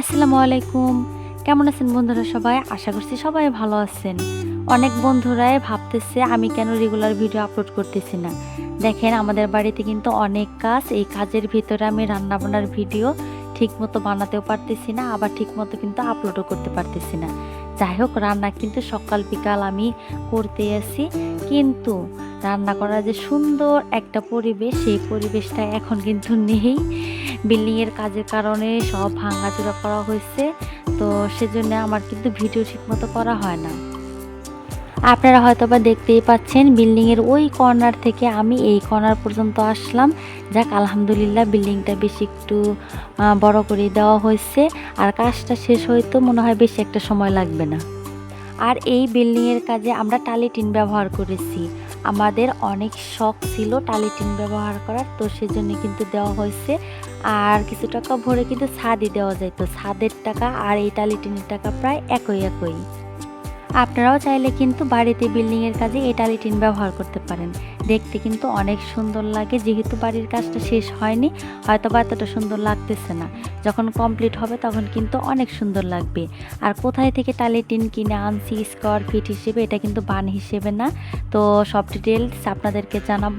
আসসালামু আলাইকুম। কেমন আছেন বন্ধুরা সবাই? আশা করছি সবাই ভালো আছেন। অনেক বন্ধুরাই ভাবতেছে আমি কেন রেগুলার ভিডিও আপলোড করতেছি না। দেখেন, আমাদের বাড়িতে কিন্তু অনেক কাজ, এই কাজের ভিতরে আমি রান্নাবান্নার ভিডিও ঠিক মতো বানাতেও পারতেছি না, আবার ঠিক মতো কিন্তু আপলোডও করতে পারতেছি না। যাই হোক, রান্না কিন্তু সকাল বিকাল আমি করতে আসি কিন্তু রান্না করার যে সুন্দর একটা পরিবেশ, সেই পরিবেশটা এখন কিন্তু নেই। বিল্ডিংয়ের কাজের কারণে সব ভাঙাচোরা করা হয়েছে, তো সেজন্য আমার কিন্তু ভিডিও ঠিকমতো করা হয় না। আপনারা হয়তো বা দেখতেই পাচ্ছেন বিল্ডিংয়ের ওই কর্নার থেকে আমি এই কর্নার পর্যন্ত আসলাম। যাক, আলহামদুলিল্লাহ বিল্ডিংটা বেশি একটু বড় করে দেওয়া হয়েছে। আর কাজটা শেষ হয়তো মনে হয় বেশি একটা সময় লাগবে না। আর এই বিল্ডিংয়ের কাজে আমরা টালি টিন ব্যবহার করেছি। আমাদের অনেক শখ ছিল টালি টিন ব্যবহার করার, তো সেজন্য কিন্তু দেওয়া হয়েছে। আর কিছু টাকা ভরে কিন্তু ছাদই দেওয়া যায় তো ছাদের টাকা আর এই টালি টিনের টাকা প্রায় একই একই। আপনারাও চাইলে কিন্তু বাড়িতে বিল্ডিংয়ের কাজে এই টালি টিন ব্যবহার করতে পারেন। দেখতে কিন্তু অনেক সুন্দর লাগে, যেহেতু বাড়ির কাজটা শেষ হয়নি হয়তো বা এতটা সুন্দর লাগতেছে না। যখন কমপ্লিট হবে তখন কিন্তু অনেক সুন্দর লাগবে। আর কোথায় থেকে টালি টিন কিনে আনছি স্কোয়ার ফিট হিসেবে, এটা কিন্তু বান হিসেবে না। তো সব ডিটেলস আপনাদেরকে জানাব।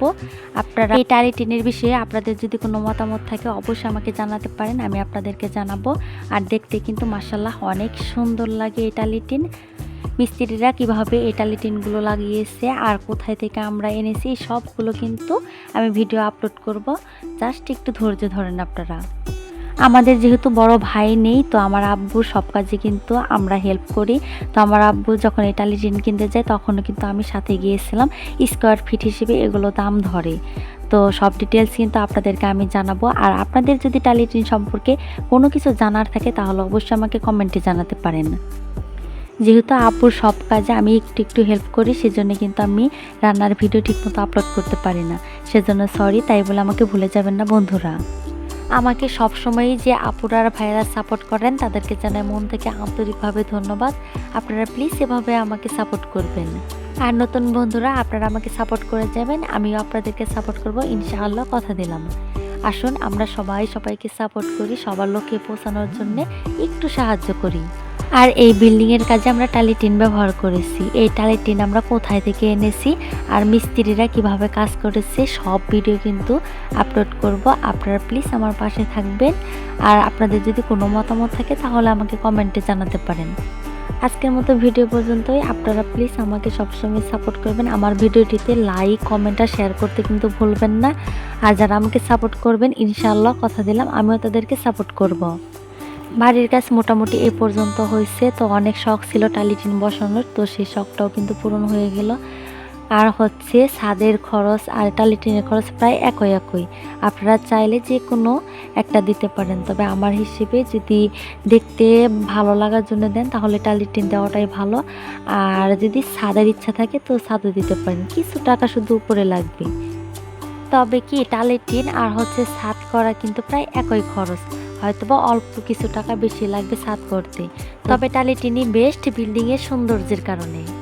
আপনারা এই টালি টিনের বিষয়ে আপনাদের যদি কোনো মতামত থাকে অবশ্যই আমাকে জানাতে পারেন, আমি আপনাদেরকে জানাব। আর দেখতে কিন্তু মাসাল্লাহ অনেক সুন্দর লাগে এই টালি টিন মিস্ত্রিরা কীভাবে এই টালি টিনগুলো লাগিয়েছে আর কোথায় থেকে আমরা এনেছি, সবগুলো কিন্তু আমি ভিডিও আপলোড করব। জাস্ট একটু ধৈর্য ধরেন আপনারা। আমাদের যেহেতু বড় ভাই নেই, তো আমার আব্বুর সব কাজে কিন্তু আমরা হেল্প করি। তো আমার আব্বু যখন এই টালি টিন কিনতে যায়, তখনও কিন্তু আমি সাথে গিয়েছিলাম। স্কোয়ার ফিট হিসেবে এগুলো দাম ধরে। তো সব ডিটেলস কিন্তু আপনাদেরকে আমি জানাব। আর আপনাদের যদি টালিটিন সম্পর্কে কোনো কিছু জানার থাকে, তাহলে অবশ্যই আমাকে কমেন্টে জানাতে পারেন। যেহেতু আপুর সব কাজে আমি একটু একটু হেল্প করি, সেজন্য কিন্তু আমি রান্নার ভিডিও ঠিকমতো আপলোড করতে পারি না। সেজন্য সরি তাই বলে আমাকে ভুলে যাবেন না বন্ধুরা। আমাকে সবসময়ই যে আপুরা আর ভাইয়েরা সাপোর্ট করেন, তাদেরকে জানাই মন থেকে আন্তরিকভাবে ধন্যবাদ। আপনারা প্লিজ এভাবে আমাকে সাপোর্ট করবেন। আর নতুন বন্ধুরা, আপনারা আমাকে সাপোর্ট করে যাবেন, আমিও আপনাদেরকে সাপোর্ট করব, ইনশাআল্লাহ কথা দিলাম। আসুন, আমরা সবাই সবাইকে সাপোর্ট করি, সবার লক্ষ্যে পৌঁছানোর জন্য একটু সাহায্য করি। আর এই বিল্ডিংয়ের কাজে আমরা টালি টিন ব্যবহার করেছি। এই টালি টিন আমরা কোথায় থেকে এনেছি আর মিস্ত্রিরা কীভাবে কাজ করেছে সব ভিডিও কিন্তু আপলোড করব। আপনারা প্লিজ আমার পাশে থাকবেন। আর আপনাদের যদি কোনো মতামত থাকে তাহলে আমাকে কমেন্টে জানাতে পারেন। আজকের মতো ভিডিও পর্যন্তই। আপনারা প্লিজ আমাকে সবসময় সাপোর্ট করবেন। আমার ভিডিওটিতে লাইক কমেন্ট আর শেয়ার করতে কিন্তু ভুলবেন না। আর যারা আমাকে সাপোর্ট করবেন, ইনশাআল্লাহ কথা দিলাম, আমিও তাদেরকে সাপোর্ট করব। বাড়ির কাজ মোটামুটি এ পর্যন্ত হয়েছে, তো অনেক শখ ছিল টালিটিন বসানোর, তো সেই শখটাও কিন্তু পূরণ হয়ে গেল। আর হচ্ছে ছাদের খরচ আর টালিটিনের খরচ প্রায় একই একই। আপনারা চাইলে যে কোনো একটা দিতে পারেন, তবে আমার হিসেবে যদি দেখতে ভালো লাগার জন্য দেন, তাহলে টালিটিন দেওয়াটাই ভালো। আর যদি ছাদের ইচ্ছা থাকে, তো ছাদও দিতে পারেন, কিছু টাকা শুধু উপরে লাগবে। তবে কি টালির টিন আর হচ্ছে ছাদ করা কিন্তু প্রায় একই খরচ। হয়তোবা অল্প কিছু টাকা বেশি লাগবে ছাদ করতে। তবে টালিটিনি বেস্ট বিল্ডিংয়ের সৌন্দর্যের কারণে।